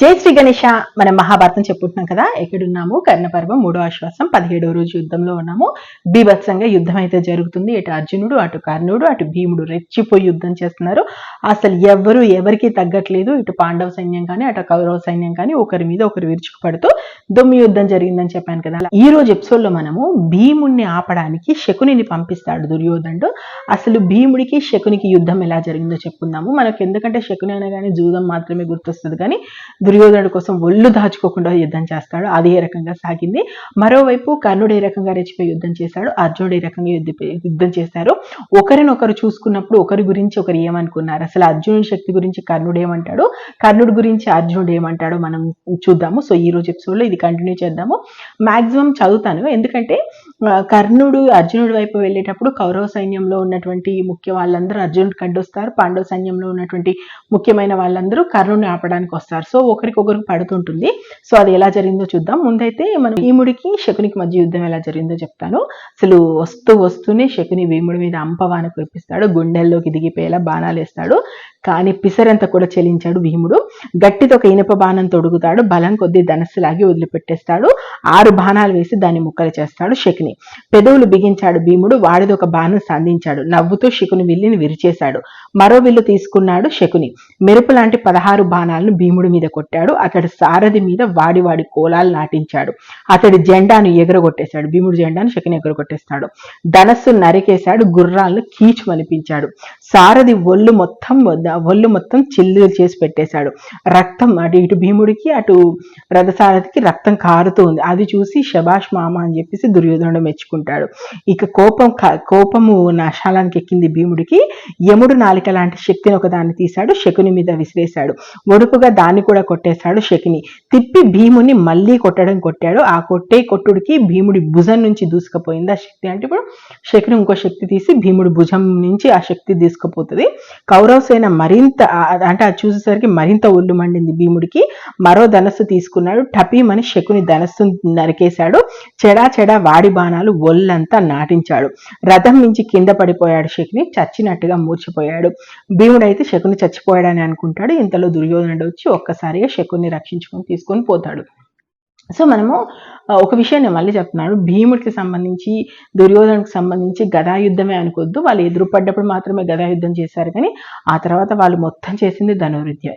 జై శ్రీ గణేష. మనం మహాభారతం చెప్పుకుంటున్నాం కదా ఎక్కడున్నాము? కర్ణపర్వం మూడో ఆశ్వాసం పదిహేడో రోజు యుద్ధంలో ఉన్నాము. బీభత్సంగా యుద్ధం అయితే జరుగుతుంది. ఇటు అర్జునుడు అటు కర్ణుడు అటు భీముడు రెచ్చిపోయి యుద్ధం చేస్తున్నారు. అసలు ఎవరు ఎవరికి తగ్గట్లేదు. ఇటు పాండవ సైన్యం కానీ అటు కౌరవ సైన్యం కానీ ఒకరి మీద ఒకరు విరుచుకుపడుతూ దొమ్మి యుద్ధం జరిగిందని చెప్పాను కదా. ఈ రోజు ఎపిసోడ్లో మనము భీముడిని ఆపడానికి శకునిని పంపిస్తాడు దుర్యోధనుడు. అసలు భీముడికి శకునికి యుద్ధం ఎలా జరిగిందో చెప్పుకుందాము. మనకు ఎందుకంటే శకుని అనగానే జూదం మాత్రమే గుర్తొస్తుంది కానీ దుర్యోధనుడి కోసం ఒళ్ళు దాచుకోకుండా యుద్ధం చేస్తాడు. అది ఏ రకంగా సాగింది? మరోవైపు కర్ణుడు ఏ రకంగా రెచ్చిపోయి యుద్ధం చేశాడు? అర్జునుడు ఏ రకంగా యుద్ధ యుద్ధం చేశారు? ఒకరినొకరు చూసుకున్నప్పుడు ఒకరి గురించి ఒకరు ఏమనుకున్నారు? అసలు అర్జునుడి శక్తి గురించి కర్ణుడు ఏమంటాడు? కర్ణుడి గురించి అర్జునుడు ఏమంటాడో? మనం చూద్దాము. సో ఈ రోజు ఎపిసోడ్లో ఇది కంటిన్యూ చేద్దాము. మాక్సిమం చదువుతాను. ఎందుకంటే కర్ణుడు అర్జునుడి వైపు వెళ్ళేటప్పుడు కౌరవ సైన్యంలో ఉన్నటువంటి ముఖ్య వాళ్ళందరూ అర్జునుడికి అడ్డొస్తారు పాండవ సైన్యంలో ఉన్నటువంటి ముఖ్యమైన వాళ్ళందరూ కర్ణుడిని ఆపడానికి వస్తారు. సో ఒకరికొకరికి పడుతుంటుంది. సో అది ఎలా జరిగిందో చూద్దాం. ముందైతే మనం భీముడికి శకునికి మధ్య యుద్ధం ఎలా జరిగిందో చెప్తాను. అసలు వస్తూ వస్తూనే శకుని భీముడి మీద అంపవాన కురిపిస్తాడు. గుండెల్లోకి దిగిపోయేలా బాణాలు వేస్తాడు కానీ పిసరంత కూడా చెలించాడు భీముడు. గట్టితో ఒక ఇనుప బాణం తొడుగుతాడు. బలం కొద్దీ ధనస్సులాగి వదిలిపెట్టేస్తాడు. ఆరు బాణాలు వేసి దాన్ని ముక్కలు చేస్తాడు శకుని. పెదవులు బిగించాడు భీముడు. వాడిది ఒక బాణం సంధించాడు. నవ్వుతూ శకుని విల్లిని విరిచేశాడు. మరో విల్లు తీసుకున్నాడు శకుని. మెరుపు లాంటి పదహారు బాణాలను భీముడి మీద కొట్టాడు. అతడి సారథి మీద వాడి వాడి కోలాలు నాటించాడు. అతడి జెండాను ఎగరగొట్టేశాడు. భీముడు జెండాను శకుని ఎగరగొట్టేస్తాడు. ధనస్సు నరికేశాడు. గుర్రాలను కీచు మనిపించాడు సారథి ఒళ్ళు మొత్తం ఒళ్ళు మొత్తం చిల్లు చేసి పెట్టేశాడు. రక్తం అటు ఇటు భీముడికి అటు రథసారథికి రక్తం కారుతూ ఉంది. అది చూసి శబాష్ మామ అని చెప్పేసి దుర్యోధనుడు మెచ్చుకుంటాడు. ఇక కోపం కోపము నాశాలానికి ఎక్కింది భీముడికి. యముడు నాలిక లాంటి శక్తిని ఒకదాన్ని తీశాడు. శకుని మీద విసిరేశాడు. ఒడుపుగా దాన్ని కూడా కొట్టేశాడు శకుని. తిప్పి భీముని మళ్ళీ కొట్టడం కొట్టాడు. ఆ కొట్టే కొట్టుడికి భీముడి భుజం నుంచి దూసుకుపోయింది ఆ శక్తి. అంటే ఇప్పుడు శకుని ఇంకో శక్తి తీసి భీముడి భుజం నుంచి ఆ శక్తి తీసుకుపోతుంది. కౌరవసేన మరింత అంటే అది చూసేసరికి మరింత ఒళ్ళు మండింది భీముడికి. మరో ధనస్సు తీసుకున్నాడు. టపీమని శకుని ధనస్సు నరికేశాడు. చెడా చెడా వాడి బాణాలు ఒళ్ళంతా నాటించాడు. రథం నుంచి కింద పడిపోయాడు శకుని. చచ్చినట్టుగా మూర్చిపోయాడు. భీముడైతే శకుని చచ్చిపోయాడని అనుకుంటాడు. ఇంతలో దుర్యోధనుడు వచ్చి ఒక్కసారిగా శకుని రక్షించుకొని తీసుకొని పోతాడు. సో మనము ఒక విషయం నేను మళ్ళీ చెప్తున్నాను. భీముడికి సంబంధించి దుర్యోధనకు సంబంధించి గదా యుద్ధమే అనుకోవద్దు. వాళ్ళు ఎదురుపడ్డప్పుడు మాత్రమే గదా యుద్ధం చేశారు కానీ ఆ తర్వాత వాళ్ళు మొత్తం చేసింది ధనుర్విద్య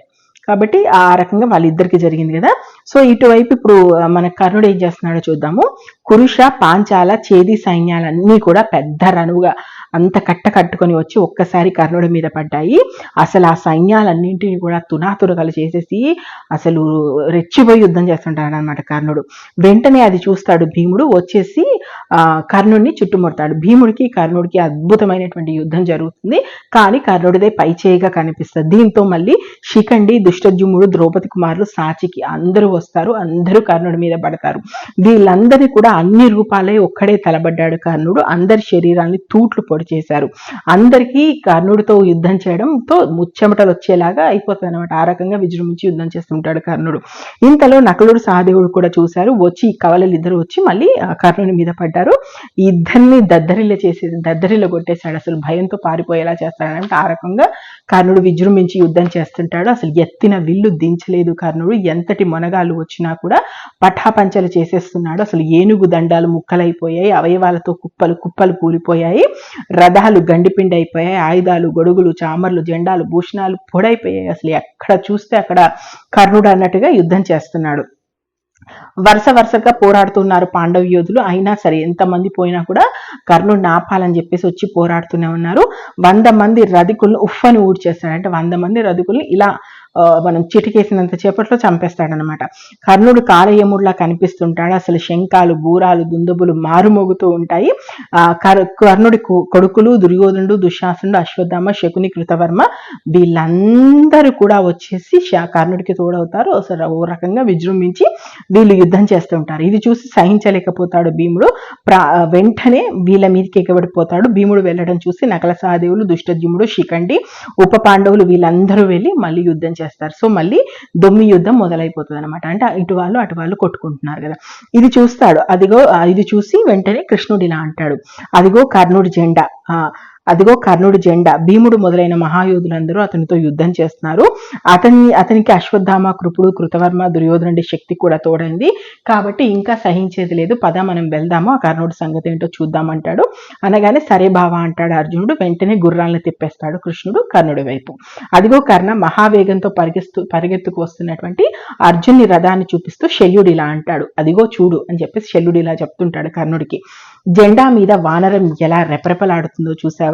కాబట్టి ఆ రకంగా వాళ్ళిద్దరికి జరిగింది కదా. సో ఇటువైపు ఇప్పుడు మన కర్ణుడు ఏం చేస్తున్నాడో చూద్దాము. కురుష పాంచాల చేది సైన్యాలన్నీ కూడా పెద్ద రనువుగా అంత కట్ట కట్టుకొని వచ్చి ఒక్కసారి కర్ణుడి మీద పడ్డాయి. అసలు ఆ సైన్యాలన్నింటినీ కూడా తునాతురగలు చేసేసి అసలు రెచ్చిపోయి యుద్ధం చేస్తుంటాడు అనమాట కర్ణుడు వెంటనే అది చూస్తాడు భీముడు వచ్చేసి కర్ణుడిని చుట్టుముడతాడు. భీముడికి కర్ణుడికి అద్భుతమైనటువంటి యుద్ధం జరుగుతుంది. కానీ కర్ణుడిదే పై చేయిగా కనిపిస్తుంది. దీంతో మళ్ళీ శిఖండి దుష్టజుముడు ద్రౌపది కుమారులు సాచికి అందరూ వస్తారు అందరూ కర్ణుడి మీద పడతారు. వీళ్ళందరినీ కూడా అన్ని రూపాలే ఒక్కడే తలబడ్డాడు కర్ణుడు. అందరి శరీరాన్ని తూట్లు పొడి చేశారు. అందరికీ కర్ణుడితో యుద్ధం చేయడంతో ముచ్చెమటలు వచ్చేలాగా అయిపోతుంది అనమాట ఆ రకంగా విజృంభించి యుద్ధం చేస్తుంటాడు కర్ణుడు. ఇంతలో నకులుడు సహదేవుడు కూడా చూశారు. వచ్చి కవలలు ఇద్దరు వచ్చి మళ్ళీ కర్ణుడి కర్ణుని మీద పడ్డారు. ఇద్దరిని దద్దరిల్ల చేసేది దద్దరిల్ల కొట్టేశాడు. అసలు భయంతో పారిపోయేలా చేస్తాడంటే ఆ రకంగా కర్ణుడు విజృంభించి యుద్ధం చేస్తుంటాడు. అసలు ఎత్తిన విల్లు దించలేదు కర్ణుడు. ఎంతటి మొనగా మొనగాలు వచ్చినా కూడా పటాపంచలు చేసేస్తున్నాడు. అసలు ఏనుగు దండాలు ముక్కలైపోయాయి అవయవాలతో కుప్పలు కుప్పలు కూలిపోయాయి రథాలు గండిపిండి అయిపోయాయి ఆయుధాలు గొడుగులు చామర్లు జెండాలు భూషణాలు పొడైపోయాయి. అసలు ఎక్కడ చూస్తే అక్కడ కర్ణుడు అన్నట్టుగా యుద్ధం చేస్తున్నాడు. వరుస వరుసగా పోరాడుతున్నారు పాండవ యోధులు. అయినా సరే ఎంతమంది పోయినా కూడా కర్ణుడిని ఆపాలని చెప్పేసి వచ్చి పోరాడుతూనే ఉన్నారు. వంద మంది రధికులను ఉఫ్ఫని ఊడ్చేస్తాడు అంటే వంద మంది రధికులను ఇలా మనం చిటికేసినంత చేపట్లో చంపేస్తాడనమాట. కర్ణుడు కాలయముడిలా కనిపిస్తుంటాడు. అసలు శంఖాలు బూరాలు దుందుబులు మారుమోగుతూ ఉంటాయి. ఆ కర్- కర్ణుడి కొడుకులు దుర్యోధనుడు దుశ్శాసనుడు అశ్వత్థామ శకుని కృతవర్మ వీళ్ళందరూ కూడా వచ్చేసి కర్ణుడికి తోడవుతారు. అసలు ఓ రకంగా విజృంభించి వీళ్ళు యుద్ధం చేస్తుంటారు ఇది చూసి సహించలేకపోతాడు భీముడు. ప్రా వెంటనే వీళ్ళ మీదకి ఎగబడిపోతాడు. భీముడు వెళ్ళడం చూసి నకల సహదేవులు దుష్టద్యుముడు శిఖండి ఉప పాండవులు వీళ్ళందరూ వెళ్ళి మళ్ళీ యుద్ధం చేస్తారు. సో మళ్ళీ దొమ్మి యుద్ధం మొదలైపోతుంది అనమాట అంటే ఇటు వాళ్ళు అటు వాళ్ళు కొట్టుకుంటున్నారు కదా. ఇది చూస్తాడు. అదిగో ఇది చూసి వెంటనే కృష్ణుడు ఇలా అంటాడు. అదిగో కర్ణుడి జెండా. ఆ, అదిగో కర్ణుడి జెండా. భీముడు మొదలైన మహాయోధులందరూ అతనితో యుద్ధం చేస్తున్నారు. అతని అతనికి అశ్వత్థామ కృపుడు కృతవర్మ దుర్యోధనుడి శక్తి కూడా తోడైంది. కాబట్టి ఇంకా సహించేది లేదు. పద మనం వెళ్దాము. ఆ కర్ణుడి సంగతి ఏంటో చూద్దామంటాడు. అనగానే సరే బావా అంటాడు అర్జునుడు. వెంటనే గుర్రాలను తిప్పేస్తాడు కృష్ణుడు కర్ణుడి వైపు. అదిగో కర్ణ మహావేగంతో పరిగెస్తూ పరిగెత్తుకు వస్తున్నటువంటి అర్జున్ని రథాన్ని చూపిస్తూ శల్యుడు ఇలా అంటాడు. అదిగో చూడు అని చెప్పేసి శల్యుడు ఇలా చెప్తుంటాడు కర్ణుడికి. జెండా మీద వానరం ఎలా రెపరెపలాడుతుందో చూసావా?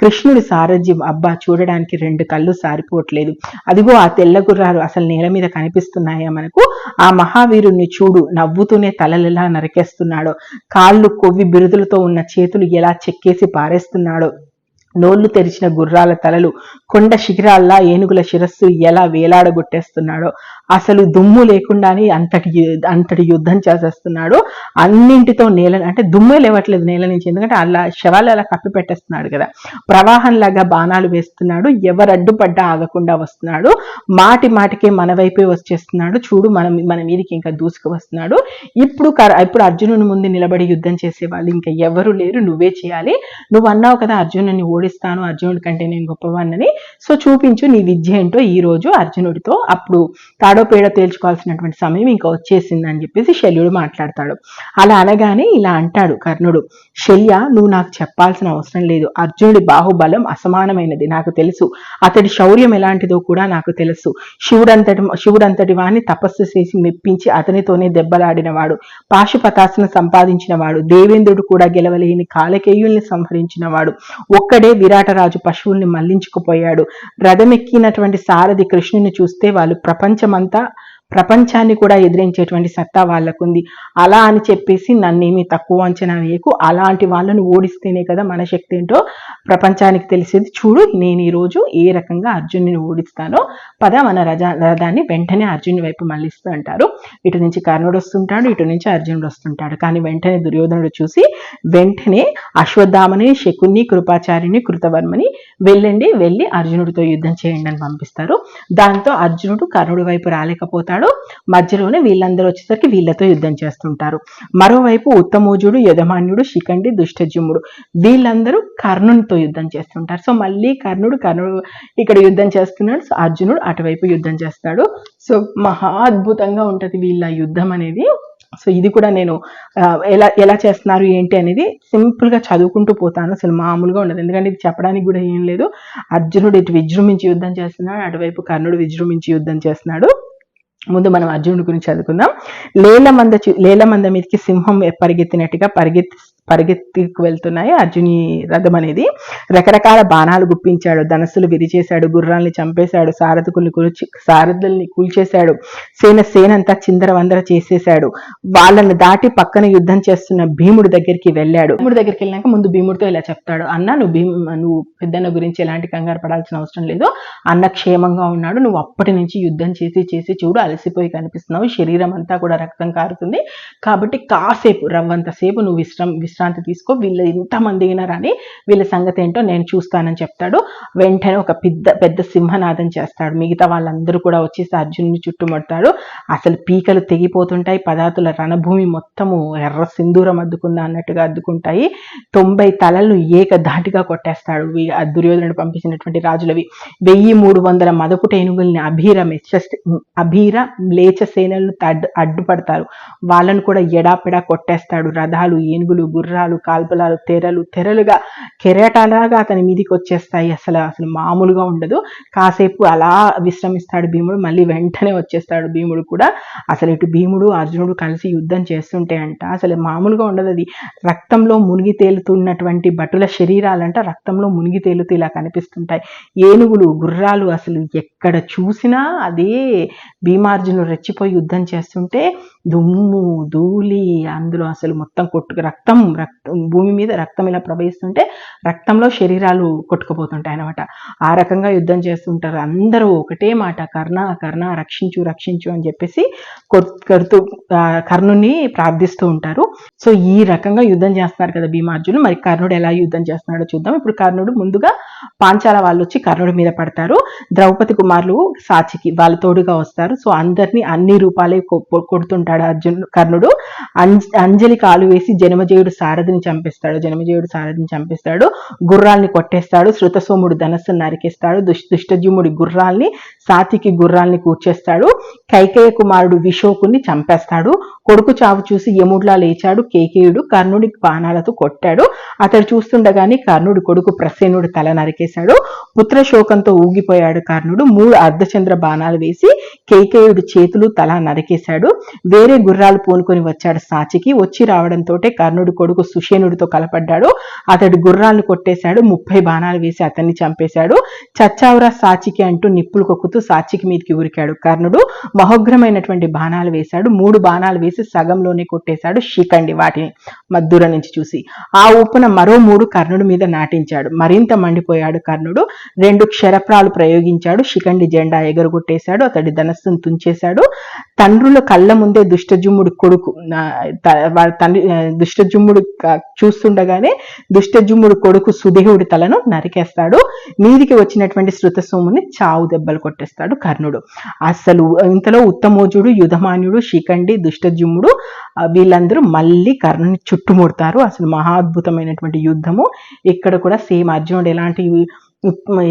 కృష్ణుడి సారథ్యం అబ్బా చూడడానికి రెండు కళ్ళు సారిపోవట్లేదు. అదిగో ఆ తెల్ల గుర్రాలు అసలు నేల మీద కనిపిస్తున్నాయా మనకు? ఆ మహావీరుణ్ణి చూడు నవ్వుతూనే తలలెలా నరికేస్తున్నాడో. కాళ్ళు కొవ్వి బిరుదులతో ఉన్న చేతులు ఎలా చెక్కేసి పారేస్తున్నాడో. నోళ్ళు తెరిచిన గుర్రాల తలలు కొండ శిఖరాల్లా ఏనుగుల శిరస్సు ఎలా వేలాడగొట్టేస్తున్నాడో. అసలు దుమ్ము లేకుండానే అంతటి అంతటి యుద్ధం చేసేస్తున్నాడు. అన్నింటితో నేల అంటే దుమ్మే లేవట్లేదు నేల నుంచి ఎందుకంటే అలా శవాలు అలా కప్పి పెట్టేస్తున్నాడు కదా. ప్రవాహంలాగా బాణాలు వేస్తున్నాడు ఎవరు అడ్డుపడ్డా ఆగకుండా వస్తున్నాడు. మాటి మాటికే మన వైపే వచ్చేస్తున్నాడు. చూడు మనం మన మీదకి ఇంకా దూసుకు వస్తున్నాడు ఇప్పుడు ఇప్పుడు అర్జునుని ముందు నిలబడి యుద్ధం చేసే వాళ్ళు ఇంకా ఎవరు లేరు నువ్వే చేయాలి. నువ్వు అన్నావు కదా అర్జునుని ఓడిస్తాను అర్జునుడి కంటే నేను గొప్పవాన్నని సో చూపించు నీ విద్య ఏంటో ఈ రోజు అర్జునుడితో. అప్పుడు తాడో ఆడపేడ తేల్చుకోవాల్సినటువంటి సమయం ఇంకా వచ్చేసింది అని చెప్పేసి శల్యుడు మాట్లాడతాడు. అలా అనగానే ఇలా అంటాడు కర్ణుడు శల్య నువ్వు నాకు చెప్పాల్సిన అవసరం లేదు. అర్జునుడి బాహుబలం అసమానమైనది. నాకు తెలుసు. అతడి శౌర్యం ఎలాంటిదో కూడా నాకు తెలుసు. శివుడంతటి శివుడంతటి వాణ్ణి తపస్సు చేసి మెప్పించి అతనితోనే దెబ్బలాడినవాడు. పాశుపతాసన సంపాదించినవాడు. దేవేంద్రుడు కూడా గెలవలేని కాలకేయుల్ని సంహరించినవాడు. ఒక్కడే విరాటరాజు పశువుల్ని మళ్ళించుకుపోయాడు. రథమెక్కినటువంటి సారథి కృష్ణుని చూస్తే వాళ్ళు ప్రపంచమంతా ప్రపంచాన్ని కూడా ఎదిరించేటువంటి సత్తా వాళ్ళకుంది. అలా అని చెప్పేసి నన్నేమీ తక్కువ అంచనా వేయకు. అలాంటి వాళ్ళని ఓడిస్తేనే కదా మన శక్తి ఏంటో ప్రపంచానికి తెలిసేది. చూడు నేను ఈ రోజు ఏ రకంగా అర్జునుని ఓడిస్తానో పద మన రజ రథాన్ని వెంటనే అర్జునుడి వైపు మళ్ళిస్తూ అంటారు. ఇటు నుంచి కర్ణుడు వస్తుంటాడు ఇటు నుంచి అర్జునుడు వస్తుంటాడు. కానీ వెంటనే దుర్యోధనుడు చూసి వెంటనే అశ్వత్థామని శకుని కృపాచార్యుని కృతవర్మని వెళ్ళండి వెళ్ళి అర్జునుడితో యుద్ధం చేయండి అని పంపిస్తారు. దాంతో అర్జునుడు కర్ణుడి వైపు రాలేకపోతాడు. మధ్యలోనే వీళ్ళందరూ వచ్చేసరికి వీళ్ళతో యుద్ధం చేస్తుంటారు. మరోవైపు ఉత్తమోజుడు యజమాన్యుడు శిఖండి దుష్టజుమ్ముడు వీళ్ళందరూ కర్ణునితో యుద్ధం చేస్తుంటారు. సో మళ్ళీ కర్ణుడు కర్ణుడు ఇక్కడ యుద్ధం చేస్తున్నాడు. సో అర్జునుడు అటువైపు యుద్ధం చేస్తాడు. సో మహా అద్భుతంగా ఉంటది వీళ్ళ యుద్ధం అనేది. సో ఇది కూడా నేను ఎలా ఎలా చేస్తున్నారు ఏంటి అనేది సింపుల్గా చదువుకుంటూ పోతాను. అసలు మామూలుగా ఉండదు. ఎందుకంటే ఇది చెప్పడానికి కూడా ఏం లేదు. అర్జునుడు ఇటు విజృంభించి యుద్ధం చేస్తున్నాడు. అటువైపు కర్ణుడు విజృంభించి యుద్ధం చేస్తున్నాడు. ముందు మనం అర్జునుడి గురించి చదువుకుందాం. లేలమంద లేలమంద మీదకి సింహం పరిగెత్తినట్టుగా పరిగెత్తి పరిగెత్తికి వెళ్తున్నాయి. అర్జుని రథం అనేది రకరకాల బాణాలు గుప్పించాడు. ధనస్సులు విరిచేశాడు. గుర్రాల్ని చంపేశాడు. సారథకుల్ని కూల్చి సారథుల్ని కూల్చేశాడు. సేన సేనంతా చిందరవందర చేసేశాడు. వాళ్ళని దాటి పక్కన యుద్ధం చేస్తున్న భీముడి దగ్గరికి వెళ్ళాడు. భీముడి దగ్గరికి వెళ్ళాక ముందు భీముడితో ఇలా చెప్తాడు. అన్న నువ్వు భీము నువ్వు పెద్దన్న గురించి ఎలాంటి కంగారు పడాల్సిన అవసరం లేదు. అన్న క్షేమంగా ఉన్నాడు. నువ్వు అప్పటి నుంచి యుద్ధం చేసి చేసి చూడు అలసిపోయి కనిపిస్తున్నావు. శరీరం అంతా కూడా రక్తం కారుతుంది. కాబట్టి కాసేపు రవ్వంతసేపు నువ్వు విశ్రమ విశ్రాంతి తీసుకో. వీళ్ళు ఇంతమంది అయినా వీళ్ళ సంగతి ఏంటో నేను చూస్తానని చెప్తాడు. వెంటనే ఒక పెద్ద పెద్ద సింహనాదం చేస్తాడు. మిగతా వాళ్ళందరూ కూడా వచ్చేసి అర్జునుని చుట్టుముడతాడు అసలు పీకలు తెగిపోతుంటాయి. పదార్థుల రణభూమి మొత్తము ఎర్ర సింధూరం అద్దుకుందా అన్నట్టుగా అద్దుకుంటాయి. తొంభై తలలు ఏకధాటిగా కొట్టేస్తాడు. దుర్యోధనుడు పంపించినటువంటి రాజులవి. వెయ్యి మూడు వందల మదపుట ఏనుగుల్ని అభీర అభీర మ్లేచ సేనలను అడ్డు అడ్డుపడతారు. వాళ్ళను కూడా ఎడాపెడా కొట్టేస్తాడు. రథాలు ఏనుగులు గుర్రాలు కాల్పలాలు తెరలు తెరలుగా కెరటాలాగా అతని మీదికి వచ్చేస్తాయి. అసలు అసలు మామూలుగా ఉండదు. కాసేపు అలా విశ్రమిస్తాడు భీముడు. మళ్ళీ వెంటనే వచ్చేస్తాడు భీముడు కూడా. అసలు ఇటు భీముడు అర్జునుడు కలిసి యుద్ధం చేస్తుంటే అంట అసలు మామూలుగా ఉండదు అది. రక్తంలో మునిగి తేలుతున్నటువంటి భటుల శరీరాలంట రక్తంలో మునిగి తేలుతూ ఇలా కనిపిస్తుంటాయి. ఏనుగులు గుర్రాలు అసలు ఎక్కడ చూసినా అదే భీమార్జునుడు రెచ్చిపోయి యుద్ధం చేస్తుంటే దుమ్ము ధూళి అందులో అసలు మొత్తం కొట్టుకు రక్తం రక్త భూమి మీద రక్తం ఇలా ప్రవహిస్తుంటే రక్తంలో శరీరాలు కొట్టుకుపోతుంటాయి అనమాట ఆ రకంగా యుద్ధం చేస్తుంటారు. అందరూ ఒకటే మాట కర్ణ కర్ణ రక్షించు రక్షించు అని చెప్పేసి కొడుతూ కర్ణుని ప్రార్థిస్తూ ఉంటారు. సో ఈ రకంగా యుద్ధం చేస్తున్నారు కదా భీమార్జునులు మరి కర్ణుడు ఎలా యుద్ధం చేస్తున్నాడో చూద్దాం. ఇప్పుడు కర్ణుడు ముందుగా పాంచాల వాళ్ళు వచ్చి కర్ణుడి మీద పడతారు. ద్రౌపది కుమారులు సాచికి వాళ్ళ తోడుగా వస్తారు. సో అందరినీ అన్ని రూపాలే కొ- కొ- కొడుతుంటాడు అర్జున్ కర్ణుడు. అంజ- అంజలి కాలు వేసి జనమజయుడు సారథిని చంపిస్తాడు జనమేజయుడు సారథిని చంపిస్తాడు గుర్రాల్ని కొట్టేస్తాడు శృతసోముడు ధనస్సును నరికేస్తాడు దుష్ దుష్టజుముడి గుర్రాల్ని సాతికి గుర్రాల్ని కూర్చేస్తాడు కైకేయ కుమారుడు విశోకుని చంపేస్తాడు కొడుకు చావు చూసి యముడ్లా లేచాడు కేకేయుడు కర్ణుడి బాణాలతో కొట్టాడు అతడు చూస్తుండగానే కర్ణుడు కొడుకు ప్రసేనుడు తల నరికేశాడు. పుత్ర శోకంతో ఊగిపోయాడు కర్ణుడు. మూడు అర్ధచంద్ర బాణాలు వేసి కేకేయుడు చేతులు తల నరికేశాడు. వేరే గుర్రాలు పూనుకొని వచ్చాడు సాచికి. వచ్చి రావడంతో కర్ణుడు కొడుకు సుషేనుడితో కలపడ్డాడు. అతడు గుర్రాలను కొట్టేశాడు. ముప్పై బాణాలు వేసి అతన్ని చంపేశాడు. చచ్చావురా సాచికి అంటూ నిప్పులు కొక్కుతూ సాచికి మీదకి ఉరికాడు కర్ణుడు. మహోగ్రమైనటువంటి బాణాలు వేశాడు. మూడు బాణాలు వేసి సగంలోనే కొట్టేశాడు శిఖండి వాటిని మద్దూర నుంచి చూసి. ఆ ఊపున మరో మూడు కర్ణుడి మీద నాటించాడు. మరింత మండిపోయాడు కర్ణుడు. రెండు క్షరప్రాలు ప్రయోగించాడు. శిఖండి జెండా ఎగరగొట్టేశాడు. అతడి ధనస్సును తుంచేశాడు. తండ్రుల కళ్ళ ముందే దుష్టజుమ్ముడు కొడుకు. ఆ, వాళ్ళ తండ్రి దుష్టజుమ్ముడు చూస్తుండగానే దుష్టజుమ్ముడు కొడుకు సుదేవుడి తలను నరికేస్తాడు. మీదికి వచ్చినటువంటి శృతసోముని చావు దెబ్బలు కొట్టేస్తాడు కర్ణుడు. అసలు ఇంతలో ఉత్తమోజుడు యుధమాన్యుడు శిఖండి దుష్టజుమ్ముడు వీళ్ళందరూ మళ్ళీ కర్ణుని చుట్టుముడతారు. అసలు మహాద్భుతమైనటువంటి యుద్ధము. ఇక్కడ కూడా సేమ్ అర్జునుడు ఎలాంటి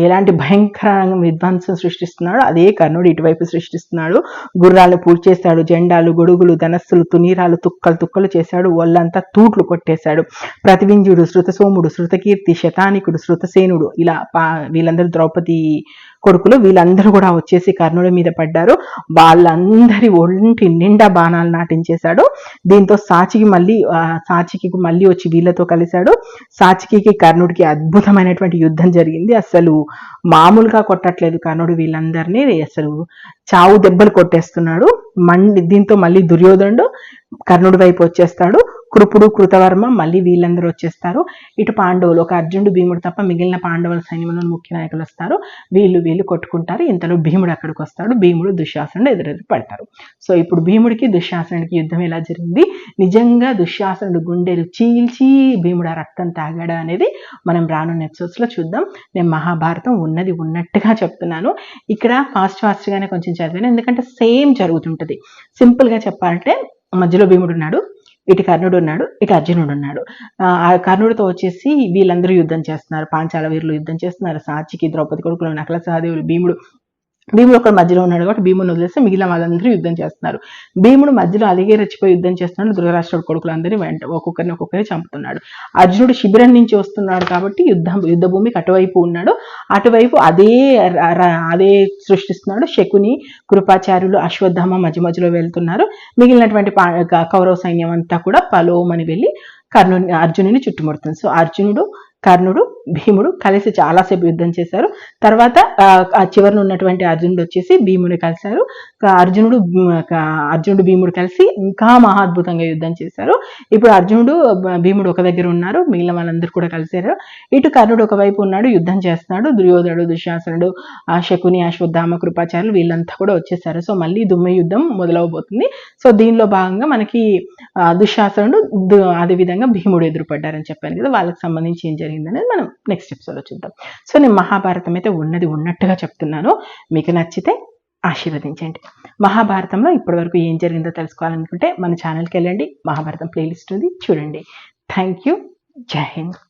ఎలాంటి భయంకరంగా విధ్వంసం సృష్టిస్తున్నాడు అదే కర్ణుడు ఇటువైపు సృష్టిస్తున్నాడు. గుర్రాలు పూడ్చేశాడు జెండాలు గొడుగులు ధనస్సులు తునీరాలు తుక్కలు తుక్కలు చేశాడు ఒళ్ళంతా తూట్లు కొట్టేశాడు. ప్రతివింజుడు శృతసోముడు శృతకీర్తి శతానికుడు శృతసేనుడు ఇలా పా వీళ్ళందరూ ద్రౌపది కొడుకులు వీళ్ళందరూ కూడా వచ్చేసి కర్ణుడి మీద పడ్డారు. వాళ్ళందరి ఒంటి నిండా బాణాలు నాటించేశాడు. దీంతో సాచికి మళ్ళీ సాచికి మళ్ళీ వచ్చి వీళ్ళతో కలిశాడు. సాచికి కర్ణుడికి అద్భుతమైనటువంటి యుద్ధం జరిగింది. అసలు మామూలుగా కొట్టట్లేదు కర్ణుడు వీళ్ళందరినీ. అసలు చావు దెబ్బలు కొట్టేస్తున్నాడు. మండి దీంతో మళ్ళీ దుర్యోధనుడు కర్ణుడి వైపు వచ్చేస్తాడు. కృపుడు కృతవర్మ మళ్ళీ వీళ్ళందరూ వచ్చేస్తారు. ఇటు పాండవులు ఒక అర్జునుడు భీముడు తప్ప మిగిలిన పాండవుల సైన్యంలో ముఖ్య నాయకులు వస్తారు. వీళ్ళు వీళ్ళు కొట్టుకుంటారు. ఇంతలో భీముడు అక్కడికి వస్తాడు. భీముడు దుశ్శాసనుడు ఎదురెదురు పడతారు. సో ఇప్పుడు భీముడికి దుశ్శాసనుడికి యుద్ధం ఎలా జరిగింది? నిజంగా దుశ్శాసనుడు గుండెలు చీల్చి భీముడు ఆ రక్తం తాగాడు అనేది మనం రానున్న ఎపిసోడ్స్లో చూద్దాం. నేను మహాభారతం ఉన్నది ఉన్నట్టుగా చెప్తున్నాను. ఇక్కడ ఫాస్ట్ ఫాస్ట్ గానే కొంచెం చదివాను. ఎందుకంటే సేమ్ జరుగుతుంటది. సింపుల్గా చెప్పాలంటే మధ్యలో భీముడు ఉన్నాడు. ఇటు కర్ణుడు ఉన్నాడు ఇటు అర్జునుడు ఉన్నాడు. ఆ కర్ణుడితో వచ్చేసి వీళ్ళందరూ యుద్ధం చేస్తున్నారు పాంచాల వీరులు యుద్ధం చేస్తున్నారు సాచికి ద్రౌపది కొడుకులు నకల సహదేవులు భీముడు భీముడు ఒకడు మధ్యలో ఉన్నాడు కాబట్టి భీముని వదిలేస్తే మిగిలిన వాళ్ళందరూ యుద్ధం చేస్తున్నారు. భీముడు మధ్యలో అలిగే రచిపోయి యుద్ధం చేస్తున్నాడు. ధృతరాష్ట్రుడు కొడుకులందరినీ వెంట ఒక్కొక్కరిని ఒక్కొక్కరిని చంపుతున్నాడు. అర్జునుడు శిబిరం నుంచి వస్తున్నాడు కాబట్టి యుద్ధం యుద్ధ భూమికి అటువైపు ఉన్నాడు. అటువైపు అదే అదే సృష్టిస్తున్నాడు శకుని కృపాచార్యులు అశ్వత్థామ మధ్య మధ్యలో వెళ్తున్నారు. మిగిలినటువంటి పా- కౌరవ సైన్యం అంతా కూడా పలోమని వెళ్ళి కర్ణుని అర్జునుని చుట్టుముడుతుంది. సో అర్జునుడు కర్ణుడు భీముడు కలిసి చాలాసేపు యుద్ధం చేశారు. తర్వాత ఆ, ఉన్నటువంటి అర్జునుడు వచ్చేసి భీముడు కలిశారు. అర్జునుడు అర్జునుడు భీముడు కలిసి ఇంకా మహాద్భుతంగా యుద్ధం చేశారు. ఇప్పుడు అర్జునుడు భీముడు ఒక దగ్గర ఉన్నారు. మిగిలిన వాళ్ళందరూ కూడా కలిశారు. ఇటు కర్ణుడు ఒకవైపు ఉన్నాడు యుద్ధం చేస్తున్నాడు. దుర్యోధనుడు దుశ్శాసనుడు ఆ శకుని అశ్వత్థామ కృపాచార్యులు వీళ్ళంతా కూడా వచ్చేసారు. సో మళ్ళీ దుమ్మె యుద్ధం మొదలవబోతుంది. సో దీనిలో భాగంగా మనకి దుశ్శాసనుడు అదేవిధంగా భీముడు ఎదురుపడ్డారని చెప్పాను కదా వాళ్ళకి సంబంధించి ఏం జరిగిందనేది మనం నెక్స్ట్ ఎపిసోడ్లో చూద్దాం. సో నేను మహాభారతం అయితే ఉన్నది ఉన్నట్టుగా చెప్తున్నాను. మీకు నచ్చితే ఆశీర్వదించండి. మహాభారతంలో ఇప్పటివరకు ఏం జరిగిందో తెలుసుకోవాలనుకుంటే మన ఛానల్కి వెళ్ళండి. మహాభారతం ప్లేలిస్ట్ ఉంది. చూడండి. థ్యాంక్ యూ జై హింద్